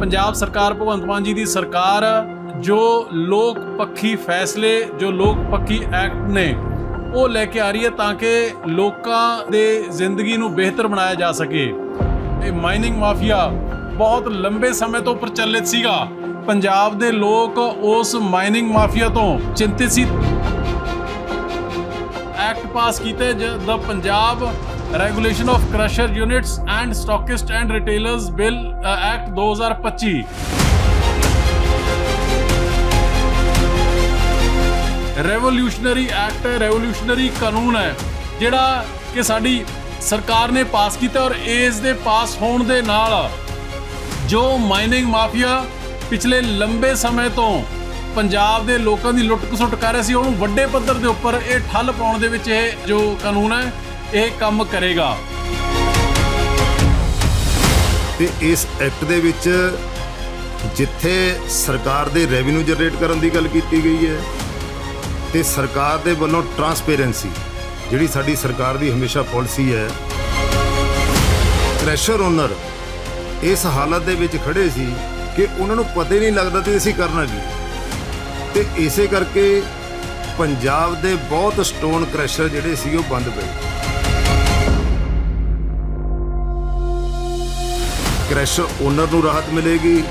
ਪੰਜਾਬ ਸਰਕਾਰ ਭਗਵੰਤ ਮਾਨ ਜੀ ਦੀ ਸਰਕਾਰ ਜੋ ਲੋਕ ਪੱਖੀ ਫੈਸਲੇ, ਜੋ ਲੋਕ ਪੱਖੀ ਐਕਟ ਨੇ, ਉਹ ਲੈ ਕੇ ਆ ਰਹੀ ਹੈ ਤਾਂ ਕਿ ਲੋਕਾਂ ਦੇ ਜ਼ਿੰਦਗੀ ਨੂੰ ਬਿਹਤਰ ਬਣਾਇਆ ਜਾ ਸਕੇ। ਇਹ ਮਾਈਨਿੰਗ ਮਾਫੀਆ ਬਹੁਤ ਲੰਬੇ ਸਮੇਂ ਤੋਂ ਪ੍ਰਚਲਿਤ ਸੀਗਾ। ਪੰਜਾਬ ਦੇ ਲੋਕ ਉਸ ਮਾਈਨਿੰਗ ਮਾਫੀਆ ਤੋਂ ਚਿੰਤਿਤ ਸੀ। ਐਕਟ ਪਾਸ ਕੀਤੇ the Punjab regulation of crusher units and stockist and retailers bill act 2025 revolutionary act ਹੈ ਰੈਵੋਲੂਸ਼ਨਰੀ ਕਾਨੂੰਨ ਹੈ ਜਿਹੜਾ ਕਿ ਸਾਡੀ ਸਰਕਾਰ ਨੇ ਪਾਸ ਕੀਤਾ ਔਰ ਇਸ ਦੇ ਪਾਸ ਹੋਣ ਦੇ ਨਾਲ ਜੋ ਮਾਈਨਿੰਗ ਮਾਫੀਆ ਪਿਛਲੇ ਲੰਬੇ ਸਮੇਂ ਤੋਂ ਪੰਜਾਬ ਦੇ ਲੋਕਾਂ ਦੀ ਲੁੱਟ ਖਸੁੱਟ ਕਰ ਰਿਹਾ ਸੀ ਉਹਨੂੰ ਵੱਡੇ ਪੱਧਰ ਦੇ ਉੱਪਰ ਇਹ ਠੱਲ ਪਾਉਣ ਦੇ ਵਿੱਚ ਇਹ ਜੋ ਕਾਨੂੰਨ ਹੈ ਇਹ ਕੰਮ ਕਰੇਗਾ। ਤੇ ਇਸ ਐਕਟ ਦੇ ਵਿੱਚ ਜਿੱਥੇ ਸਰਕਾਰ ਦੇ ਰੈਵਨਿਊ ਜਨਰੇਟ ਕਰਨ ਦੀ ਗੱਲ ਕੀਤੀ ਗਈ ਹੈ, ਤੇ ਸਰਕਾਰ ਦੇ ਵੱਲੋਂ ਟਰਾਂਸਪੇਰੈਂਸੀ ਜਿਹੜੀ ਸਾਡੀ ਸਰਕਾਰ ਦੀ ਹਮੇਸ਼ਾ ਪਾਲਿਸੀ ਹੈ ਕ੍ਰੈਸ਼ਰ ਓਨਰ ਇਸ ਹਾਲਤ ਦੇ ਵਿੱਚ ਖੜੇ ਸੀ ਕਿ ਉਹਨਾਂ ਨੂੰ ਪਤਾ ਹੀ ਨਹੀਂ ਲੱਗਦਾ ਤੇ ਅਸੀਂ ਕਰਨਾ ਕੀ। ਤੇ ਇਸੇ ਕਰਕੇ ਪੰਜਾਬ ਦੇ ਬਹੁਤ ਸਟੋਨ ਕ੍ਰੈਸ਼ਰ ਜਿਹੜੇ ਸੀ ਉਹ ਬੰਦ ਪਏ। ਕ੍ਰੈਸ਼ਰ ਓਨਰ ਨੂੰ ਰਾਹਤ ਮਿਲੇਗੀ,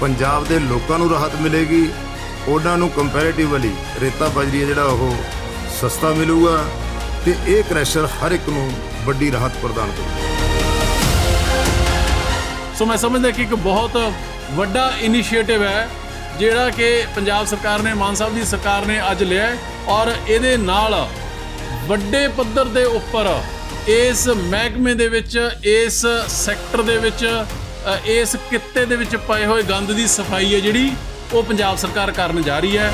ਪੰਜਾਬ ਦੇ ਲੋਕਾਂ ਨੂੰ ਰਾਹਤ ਮਿਲੇਗੀ, ਉਹਨਾਂ ਨੂੰ ਕੰਪੈਰੀਟਿਵਲੀ ਰੇਤਾ ਬਜਰੀ ਜਿਹੜਾ ਉਹ ਸਸਤਾ ਮਿਲੂਗਾ ਤੇ ਇਹ ਕ੍ਰੈਸ਼ਰ ਹਰ ਇੱਕ ਨੂੰ ਵੱਡੀ ਰਾਹਤ ਪ੍ਰਦਾਨ ਕਰੂਗਾ। ਸੋ ਮੈਂ ਸਮਝਦਾ ਕਿ ਇੱਕ ਬਹੁਤ ਵੱਡਾ ਇਨੀਸ਼ੀਏਟਿਵ ਹੈ ਜਿਹੜਾ ਕਿ ਪੰਜਾਬ ਸਰਕਾਰ ਨੇ, ਮਾਨ ਸਾਹਿਬ ਦੀ ਸਰਕਾਰ ਨੇ ਅੱਜ ਲਿਆ ਔਰ ਇਹਦੇ ਨਾਲ ਵੱਡੇ ਪੱਧਰ ਦੇ ਉੱਪਰ ਇਸ ਮਹਿਕਮੇ ਦੇ ਵਿੱਚ, ਇਸ ਸੈਕਟਰ ਦੇ ਵਿੱਚ ਇਸ ਕਿੱਤੇ ਦੇ ਵਿੱਚ ਪਏ ਹੋਏ ਗੰਦ ਦੀ ਸਫ਼ਾਈ ਹੈ ਜਿਹੜੀ, ਉਹ ਪੰਜਾਬ ਸਰਕਾਰ ਕਰਨ ਜਾ ਰਹੀ ਹੈ।